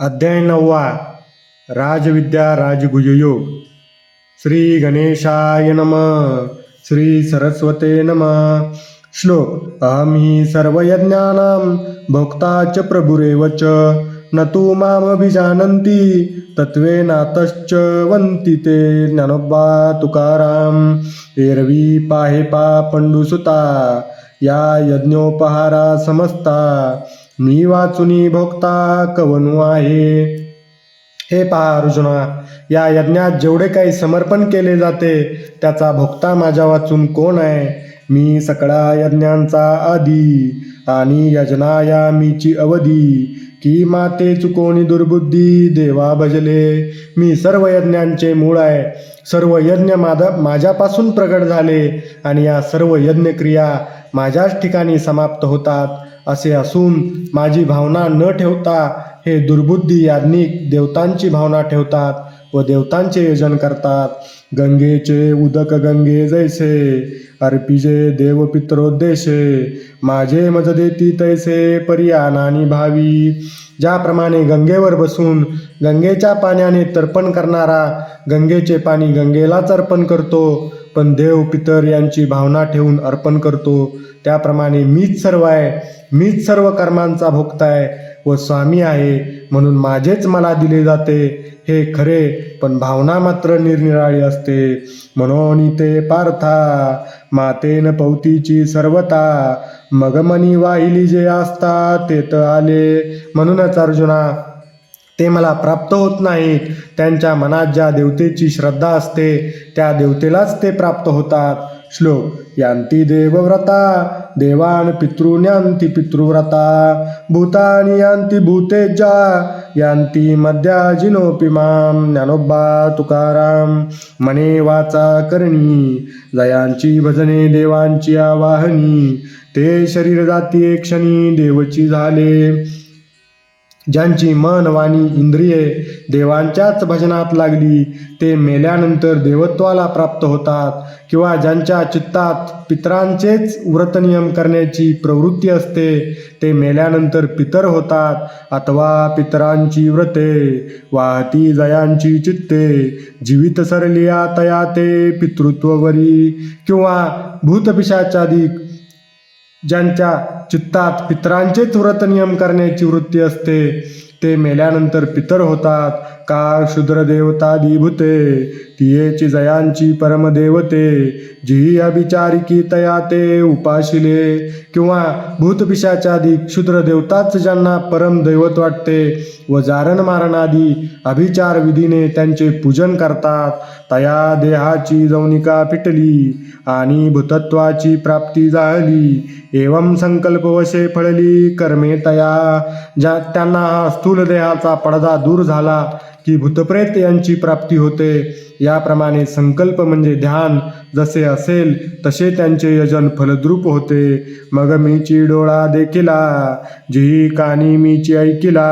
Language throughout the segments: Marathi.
अध्याय नववा राजविद्या राजगुजयोग श्री गणेशाय नम। श्री सरस्वते नम। श्लोक अहम ही सर्वयज्ञानां भोक्ता च प्रभुरेव च। न तू तत्त्वे नातश्च वन्ति ते ज्ञानोबा तुकाराम एरवी पाहे पा पंडुसुता या यज्ञोपहारा समजता मी वाचुनी भोक्ता कवनु आहे. हे पहा अर्जुना या यज्ञात जेवढे काही समर्पण केले जाते त्याचा भोक्ता माझ्या वाचून कोण आहे? मी सकळा यज्ञांचा आधी आणि यजनाया मीची अवधी. की माते चुकोनी दुर्बुद्धी देवा भजले. मी सर्व यज्ञांचे मूळ आहे. सर्व यज्ञ माझा माझ्यापासून प्रगट झाले आणि या सर्व यज्ञक्रिया माझ्याच ठिकाणी समाप्त होतात असे असून माझी भावना न ठेवता हे दुर्बुद्धी याज्ञिक देवतांची भावना ठेवतात व देवतांचे योजन करतात. गंगेचे उदक गंगे जैसे अर्पिजे देव पित्रोद्देशे माझे मज देती तैसे पर्यानानी भावी. ज्याप्रमाणे गंगेवर बसून गंगेच्या पाण्याने तर्पण करणारा गंगेचे पाणी गंगेलाच अर्पण करतो पण देव पितर यांची भावना ठेवून अर्पण करतो. त्याप्रमाणे मीच सर्व आहे मीच सर्व कर्मांचा भोगताय आहे व स्वामी आहे म्हणून माझेच मला दिले जाते. हे खरे पण भावना मात्र निरनिराळी असते. म्हणून ते पार्था मातेन पौतीची सर्वता. मगमनी वाहिली जे असता ते तर आले. म्हणूनच अर्जुना ते मला प्राप्त होत नाहीत. त्यांच्या मनात ज्या देवतेची श्रद्धा असते त्या देवतेलाच ते प्राप्त होतात. श्लोक यांती देवव्रता देवान पितृन्यांती पितृव्रता भूतानी यांती भूतेजा यांती मध्याजिनोपि माम ज्ञानोबा तुकाराम मने वाचा करणी जयांची भजने देवांची आवाहनी ते शरीर जाती एक क्षणी देवची झाले। ज्यांची मन वाणी इंद्रिये देवांच्याच भजनात लागली ते मेल्यानंतर देवत्वाला प्राप्त होतात किंवा ज्यांच्या चित्तात पितरांचेच व्रतनियम करण्याची प्रवृत्ती असते ते मेल्यानंतर पितर होतात. अथवा पितरांची व्रते वाहती जयांची चित्ते जीवित सरलिया तया ते पितृत्ववरी किंवा भूतपिशाचादिक ज्यांच्या चित्तात पितरांचेच व्रतनियम करण्याची वृत्ती असते ते मेल्यानंतर पितर होतात. का शूद्र देवतादी भूते तियेची जयांची परमदेवते जी अभिचारिकी तया ते उपाशिले किंवा भूतपिशाचादी क्षुद्र देवताच ज्यांना परम दैवत वाटते व जारण मारणादी अभिचार विधीने त्यांचे पूजन करतात तया देहाची जवनिका फिटली आणि भूतत्वाची प्राप्ती झाली एवम संकल्पवशे फळली कर्मे तया ज्या त्यांना हा स्थूल देहाचा पडदा दूर झाला की भूतप्रेत यांची प्राप्ती होते. याप्रमाणे संकल्प म्हणजे ध्यान. जसे असेल तसे त्यांचे यजन फलद्रूप होते. मग मीची डोळा देखिला जी कानी मीची ऐकिला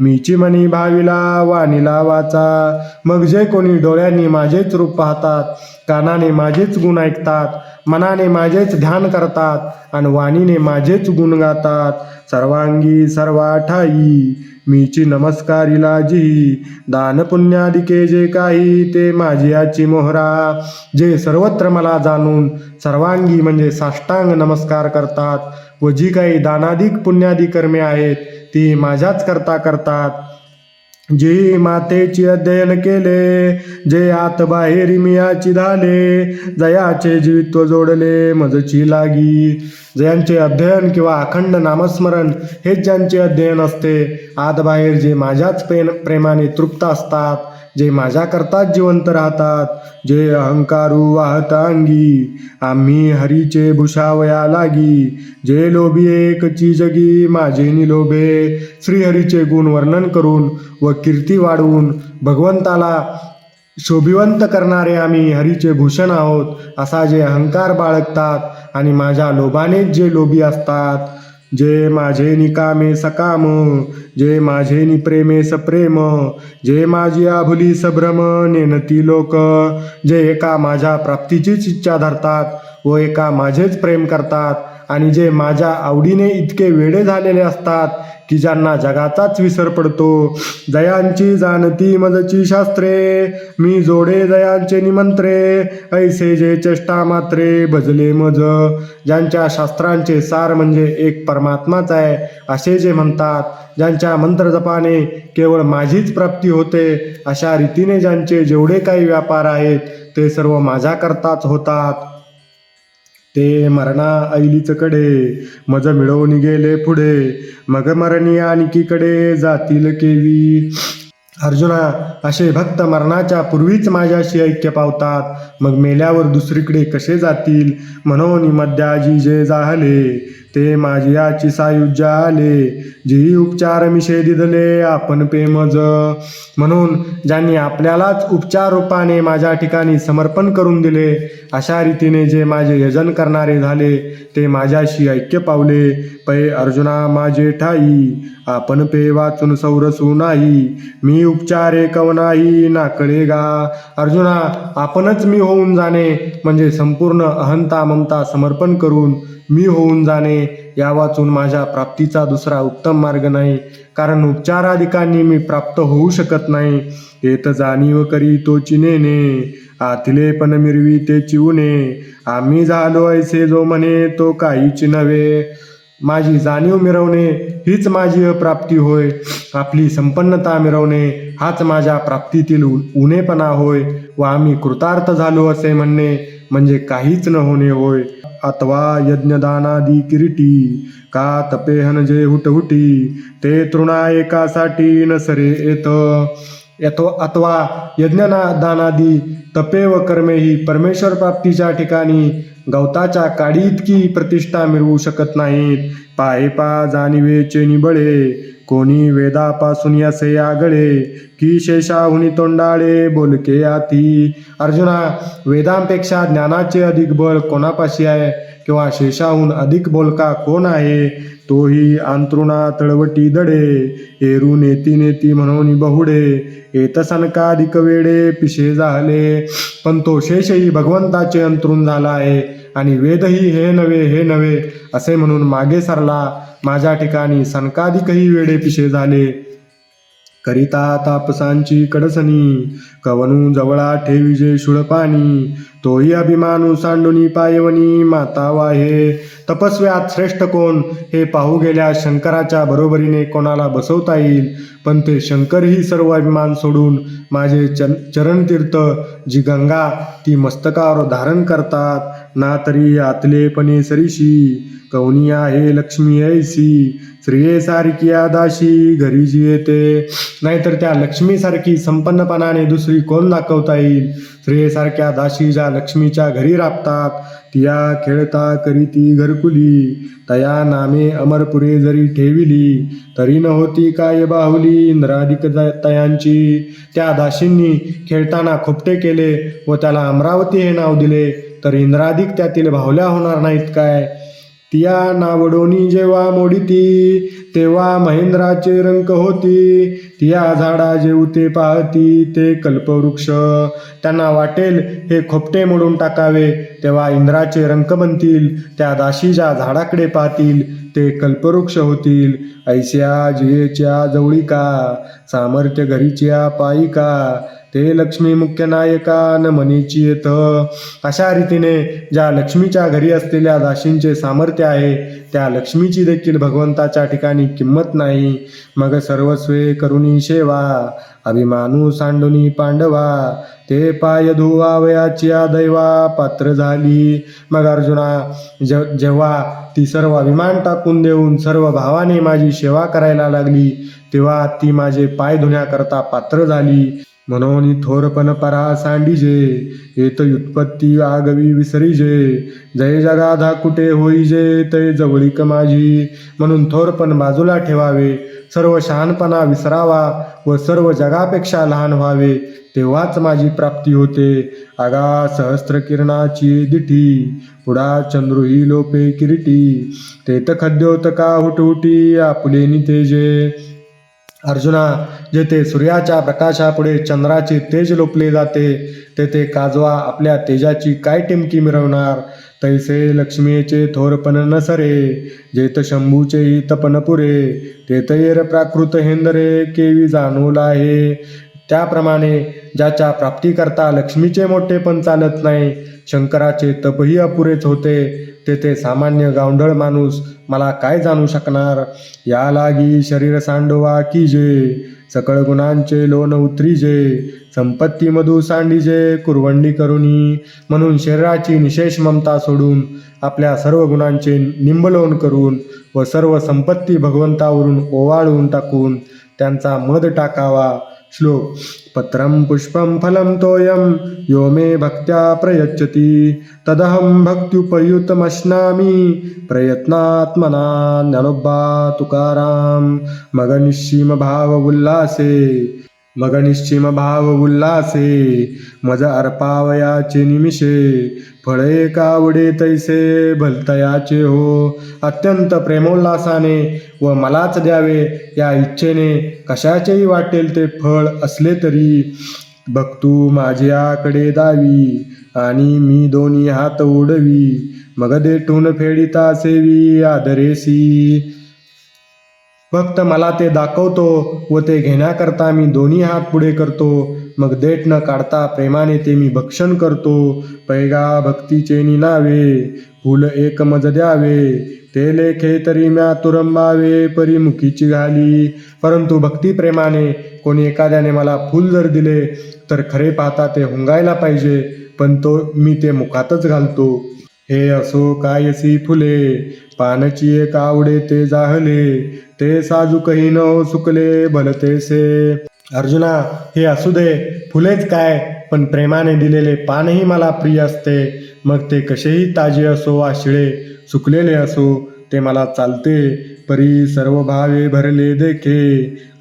मीची मनी भाविला वाणीला वाचा. मग जे कोणी डोळ्यांनी माझेच रूप पाहतात कानाने माझेच गुण ऐकतात मनाने माझेच ध्यान करतात आणि वाणीने माझेच गुण गातात. सर्वांगी सर्वाठाई मीची नमस्कारिला जी दान पुण्यादिके जे काही ते माझी याची मोहरा. जे सर्वत्र मला जाणून सर्वांगी म्हणजे साष्टांग नमस्कार करतात व जी काही दानादिक पुण्यादी कर्मे आहेत ती माझ्याच करता करतात. जे मातेची अध्ययन केले जे आत बाहेर मियाची झाले जयाचे जीवित्व जोडले मजची लागी. जयांचे अध्ययन किंवा अखंड नामस्मरण हेच ज्यांचे अध्ययन असते आत बाहेर जे माझ्याच प्रेम प्रेमाने तृप्त असतात. जे माझ्याकरताच जिवंत राहतात जे अहंकारू वाहत अंगी आम्ही हरीचे भूषावया लागी. जे लोभी एक चिजगी माझे निलोभे श्रीहरीचे गुण वर्णन करून व कीर्ती वाढवून भगवंताला शोभिवंत करणारे आम्ही हरीचे भूषण आहोत असा जे अहंकार बाळगतात आणि माझ्या लोभानेच जे लोभी असतात जे माझे निकामे सकाम जे माझे निप्रेमे सप्रेम जे माझी आभुली सभ्रम नेनती लोक. जे एका माझ्या प्राप्तीचीच इच्छा धरतात व एका माझेच प्रेम करतात. आणि जे माझ्या आवडीने इतके वेडे झालेले असतात की ज्यांना जगाचाच विसर पडतो. जयांची जाणती मजची शास्त्रे मी जोडे जयांचे निमंत्रे ऐसे जे चेष्टा मात्रे भजले मज. ज्यांच्या शास्त्रांचे सार म्हणजे एक परमात्माच आहे असे जे म्हणतात ज्यांच्या मंत्रजपाने केवळ माझीच प्राप्ती होते अशा रीतीने ज्यांचे जेवढे काही व्यापार आहेत ते सर्व माझ्याकरताच होतात. ते मरणा ऐलीच कडे मज मिळवून गेले पुढे. मग मरणी आणखीकडे जातील केवी. अर्जुना असे भक्त मरणाच्या पूर्वीच माझ्याशी ऐक्य पावतात. मग मेल्यावर दुसरीकडे कसे जातील? म्हणून मध्याजी जे जाहले. ते माझियाची सायुज्य आले जी उपचार मिशे दिदले आपण पेमज म्हणून ज्यांनी आपल्यालाच उपचार रूपाने माझ्या ठिकाणी समर्पण करून दिले अशा रीतीने जे माझे यजन करणारे झाले ते माझ्याशी ऐक्य पावले. पै अर्जुना माझे ठाई आपण पे वाचून सौरसू नाही मी उपचारे कवनाही नाकळे गा. अर्जुना आपणच मी होऊन जाणे म्हणजे संपूर्ण अहंता ममता समर्पण करून मी होऊन जाणे या वाचून माझ्या प्राप्तीचा दुसरा उत्तम मार्ग नाही. कारण उपचाराधिकांनी मी प्राप्त होऊ शकत नाही. येत जाणीव करी तो चिनेने. आतले पण मिरवी ते चिवणे आम्ही झालो ऐसे जो म्हणे तो काहीच नव्हे. माझी जाणीव मिरवणे हीच माझी प्राप्ती होय. आपली संपन्नता मिरवणे हाच माझ्या प्राप्तीतील उ- उणेपणा होय. व आम्ही कृतार्थ झालो असे म्हणणे म्हणजे काहीच न होणे होय. अथवा यज्ञदानादी किरीटी का तपेहन जे हुटहुटी ते तृणा एकासाठी नसरे येत. यथो अथवा यज्ञना दानादी तपे व कर्मे ही परमेश्वर प्राप्तीच्या ठिकाणी गवताच्या काडी इतकी प्रतिष्ठा मिळवू शकत नाहीत. पाहे पा निबळे कोणी वेदापासून असे आगळे की शेषाहुनी तोंडाळे बोलके आती. अर्जुना वेदांपेक्षा ज्ञानाचे अधिक बळ कोणापाशी आहे? किंवा शेषाहून अधिक बोलका कोण आहे? तोही अंतरुणा तळवटी दडे एरू नेती नेती म्हणून बहुडे येत सनकाधिक वेडे पिशे झाले? पण तो शेषही भगवंताचे अंतरुण झाला आहे. आणि वेदही हे नव्हे हे नव्हे असे म्हणून मागे सरला. माझ्या ठिकाणी सनकाधिकही वेडे पिशे झाले. करिता तापसांची कडसनी कवनू जवळा ठेविजे शुळपाणी तोही अभिमानू सांडुनी पायवनी माता वाहे. तपस्व्यात श्रेष्ठ कोण? हे पाहू गेल्या शंकराच्या बरोबरीने कोणाला बसवता येईल. पण ते शंकरही सर्व अभिमान सोडून माझे चन चरणतीर्थ जी गंगा ती मस्तकावर धारण करतात. ना तरी आतलेपणे सरीशी कवनिया आहे लक्ष्मी ऐसी. स्त्रिये सारखी आदाशी घरी जी येते नाहीतर त्या लक्ष्मीसारखी संपन्नपणाने दुसरी कोण दाखवता येईल? स्त्रियेसारख्या दाशी ज्या लक्ष्मीच्या घरी राबतात तिया खेळता करीती घरकुली. तया नामे अमरपुरे जरी ठेविली तरी न होती काय बाहुली इंद्राधिक तयांची. त्या दाशींनी खेळताना खोपटे केले व त्याला अमरावती हे नाव दिले तर इंद्राधिक त्यातील भावल्या होणार नाहीत काय? तिया नावडोनी जेव्हा मोडीती तेव्हा महेंद्राचे रंक होती. तिया झाडा जेवते पाहती ते कल्पवृक्ष. त्यांना वाटेल हे खोपटे मोडून टाकावे. तेव्हा इंद्राचे रंक बनतील त्या दाशीच्या झाडाकडे पाहतील ते कल्पवृक्ष होतील. ऐस्या जियेच्या जवळिका सामर्थ्य घरीच्या पायिका ते लक्ष्मी मुख्य नायका न मनीची येत. अशा रीतीने ज्या लक्ष्मीच्या घरी असलेल्या दाशींचे सामर्थ्य आहे त्या लक्ष्मीची देखील भगवंताच्या ठिकाणी किंमत नाही. मग सर्वस्वे करुणी सेवा अभिमानू सांडुनी पांडवा ते पाय धुवावयाची दैवा पात्र झाली. मग अर्जुना जे जेव्हा ती सर्व अभिमान टाकून देऊन सर्व भावाने माझी सेवा करायला लागली तेव्हा ती माझे पाय धुण्याकरता पात्र झाली. म्हणून थोरपण परा सांडीजे येत युत्पत्ती आगवी विसरीजे जय जगाधा कुठे होईजे तय जवळीक माझी. म्हणून थोरपण बाजूला ठेवावे सर्व शहाणपणा विसरावा व सर्व जगापेक्षा लहान व्हावे तेव्हाच माझी प्राप्ती होते. आगा सहस्त्र किरणाची दिठी पुढा चंद्रुही लोपे किरीटी तेत खद्योतका हुटहुटी आपुले नितेजे. अर्जुना जेथे सूर्याच्या प्रकाशापुढे चंद्राचे तेज लोपले जाते तेथे काजवा आपल्या तेजाची काय टिमकी मिरवणार? तैसे लक्ष्मीचे थोरपण नसरे जेत शंभूचे तपन पुरे तेत येर प्राकृत हेंदरे केवी जाणू आहे. त्याप्रमाणे ज्याच्या प्राप्तीकरता लक्ष्मीचे मोठेपण चालत नाही शंकराचे तपही अपुरेच होते तेथे सामान्य गावंढळ माणूस मला काय जाणू शकणार? या लागी शरीर सांडवा की जे? सकळ गुणांचे लोन उतरीजे संपत्ती मधु सांडीजे कुरवंडी करुणी. म्हणून शरीराची निशेष ममता सोडून आपल्या सर्व गुणांचे निंबलोन करून व सर्व संपत्ती भगवंतावरून ओवाळून टाकून त्यांचा मध टाकावा. श्लोक। पत्रं पुष्पं फलं तोयं यो मे भक्त्या प्रयच्छति। तदहं भक्त्युपयुतमश्नामि प्रयत्नात्मना ज्ञानोबा तुकाराम मग उल्लासे भाव मग निश्चिम भाव उल्लासे मज अर्पावयाचे निमिषे फळे कावडे तैसे भलतयाचे हो. अत्यंत प्रेमोल्लासाने व मलाच द्यावे या इच्छेने कशाचेही वाटेल ते फळ असले तरी. बघतू माझ्याकडे दावी आणि मी दोन्ही हात उडवी मग देठून फेडिता सेवी आदरेसी. फक्त मला ते दाखवतो व ते घेण्याकरता मी दोन्ही हात पुढे करतो. मग देठ न काढता प्रेमाने ते मी भक्षण करतो. पैगा भक्तीचे निनावे फुल एक मज द्यावे. ते लेखे तरी म्या तुरंबावे परिमुखीची घाली. परंतु भक्तिप्रेमाने कोणी एखाद्याने मला फुल जर दिले तर खरे पाहता ते हुंगायला पाहिजे. पण तो मी ते मुखातच घालतो. हे असो कायसी फुले पानची एक आवडे ते जाहले ते साजूकही न सुकले भलतेसे अर्जुना हे असू दे फुलेच काय पण प्रेमाने दिलेले पानही मला प्रिय असते. मग ते कसेही ताजे असो वा शिळे सुकलेले असो ते मला चालते. परी सर्व भावे भरले देखे.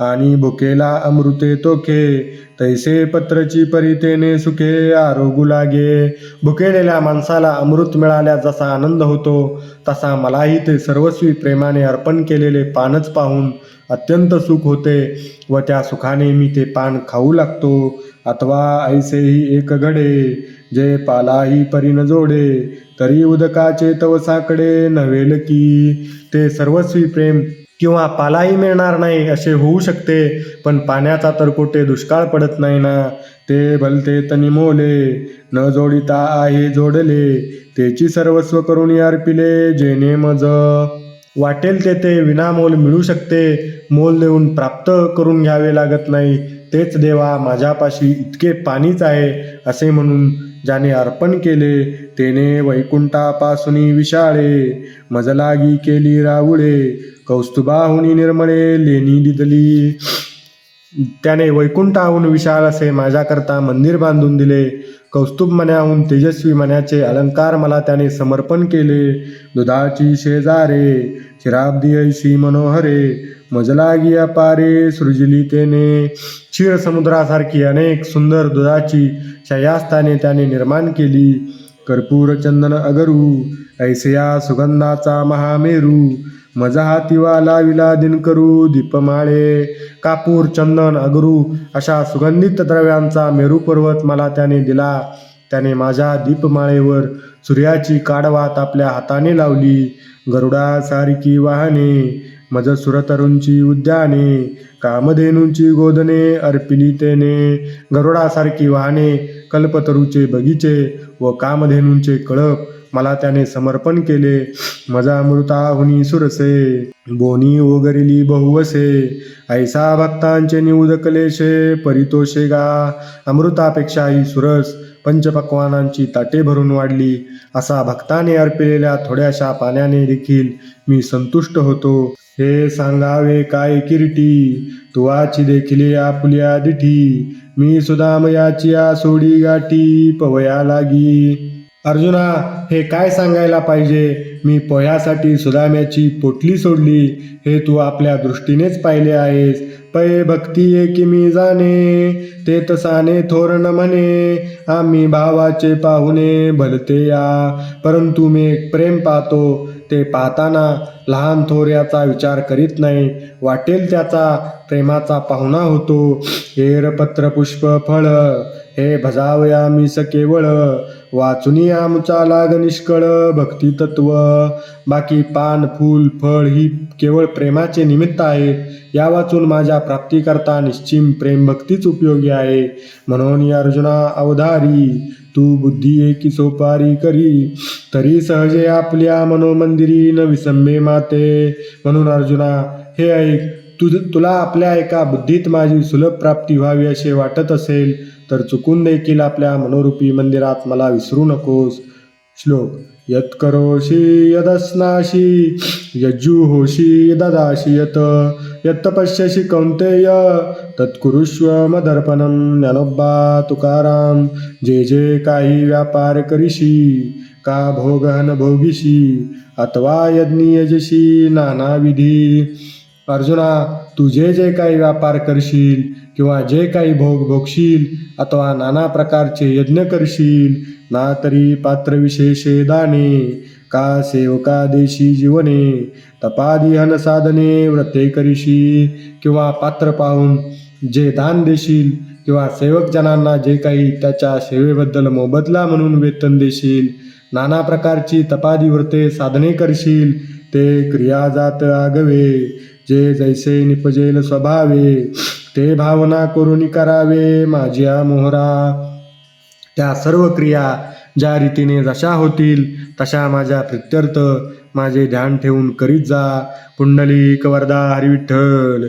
आणि भुकेला अमृते तोखे. तैसे पत्रची परितेने सुखे आरोगू लागे. भुकेलेल्या माणसाला अमृत मिळाल्या जसा आनंद होतो तसा मलाही ते सर्वस्वी प्रेमाने अर्पण केलेले पानच पाहून अत्यंत सुख होते व त्या सुखाने मी ते पान खाऊ लागतो. अथवा ऐसेही एक घडे जे पालाही परी न जोडे. तरी उदकाचे तवसाकडे नव्हेल की ते सर्वस्वी प्रेम किंवा पालाही मिळणार नाही असे होऊ शकते पण पाण्याचा तर कुठे दुष्काळ पडत नाही ना. ते भलते तनिमोले न जोडिता आहे जोडले तेची सर्वस्व करून अर्पिले जेने मज वाटेल ते ते विनामोल मिळू शकते मोल देऊन प्राप्त करून घ्यावे लागत नाही. तेच देवा माझ्यापाशी इतके पाणीच आहे असे म्हणून ज्याने अर्पण केले तेने वैकुंठापासून विशाळे मजलागी केली रावुळे कौस्तुभाहुनी निर्मळे लेणी दिदली. त्याने वैकुंठाहून विशाल असे माझ्याकरता मंदिर बांधून दिले. कौस्तुभ मण्याहून तेजस्वी मण्याचे अलंकार मला त्याने समर्पण केले. दुधाची शेजारे शिराब्दी ऐशी मनोहरे मजलागी अपारे सृजली तेने. क्षीर समुद्रासारखी अनेक सुंदर दुधाची शयास्थाने त्याने निर्माण केली. कर्पूर चंदन अगरू ऐसया सुगंधाचा महामेरू मजा हातीवा लाविला दिनकरू दीपमाळे कापूर चंदन अगरू अशा सुगंधित द्रव्यांचा मेरू पर्वत मला त्याने दिला. त्याने माझ्या दीपमाळेवर सूर्याची काडवात आपल्या हाताने लावली. गरुडासारखी वाहने मज सुरतरूंची उद्याने कामधेनूंची गोदने अर्पिली तेने गरुडासारखी वाहने कल्पतरूचे बगीचे व कामधेनूंचे कळप मला त्याने समर्पण केले. मजा अमृताहुनी सुरसे बोनी ओगरिली बहुवसे ऐसा भक्तांचे निऊद कलेशे परितोषे गा अमृतापेक्षाही सुरस पंचपक्वानांची ताटे भरून वाढली. असा भक्ताने अर्पिलेल्या थोड्याशा पाण्याने देखील मी संतुष्ट होतो. हे सांगावे काय किरटी? तुवाची देखिले आपुल्या दिठी. मी सुदामयाची आ सोडी गाठी पवया लागी. अर्जुना हे काय सांगायला पाहिजे? मी पोह्यासाठी सुदाम्याची पोटली सोडली. हे तू आपल्या दृष्टीनेच पाहिले आहेस. पय भक्ती की मी जाणे? ते तसाने थोरण म्हणे आम्ही भावाचे पाहुणे भलते या. परंतु मी एक प्रेम पाहतो. ते पाहताना लहान थोर याचा विचार करीत नाही. वाटेल त्याचा प्रेमाचा पाहुणा होतो. हेर पत्र पुष्प फळ. हे भजावया मी केवळ वाचुनी आमचा लाग निष्कळ भक्ती तत्व. बाकी पान फूल फळ ही केवळ प्रेमाचे निमित्त आहे. या वाचून माझ्या प्राप्तीकरता निश्चिम प्रेम भक्तीच उपयोगी आहे. म्हणून या अर्जुना अवधारी तू बुद्धी एकी सोपारी करी. तरी सहजे आपल्या मनोमंदिरी न विसंबे माते. म्हणून अर्जुना हे ऐक तुझ तुला आपल्या एका बुद्धीत माझी सुलभ प्राप्ती व्हावी असे वाटत असेल तर चुकून देखील आपल्या मनोरूपी मंदिरात मला विसरू नकोस. श्लोक यत करोशी यदस्नाशी यज्जुहोषि ददाशी यत यत्तपश्यशी कौंतेय तत्कुरुष्व मदर्पणम ज्ञानोबा तुकाराम जे जे काही व्यापार करीशी का भोगहन भोगीशी अथवा यज्ञ यजशी नानाविधी। अर्जुना तू जे जे काही व्यापार करशील किंवा जे काही भोग भोगशील अथवा नाना प्रकारचे यज्ञ करशील ना तरी पात्रविशेषे दाने का सेवका देशी जीवने तपादिहन साधने व्रते करीशी किंवा पात्र पाहून जे दान देशील किंवा सेवकजनांना जे काही त्याच्या सेवेबद्दल मोबदला म्हणून वेतन देशील नाना प्रकारची तपादी व्रते साधने करशील ते क्रिया जात आगवे. जे जैसे निपजेल स्वभावे ते भावना करून करावे माझ्या मोहरा. त्या सर्व क्रिया ज्या रीतीने जशा होतील तशा माझ्या प्रित्यर्थ माझे ध्यान ठेवून करीत जा. पुंडलिक वरदा हरिविठ्ठल.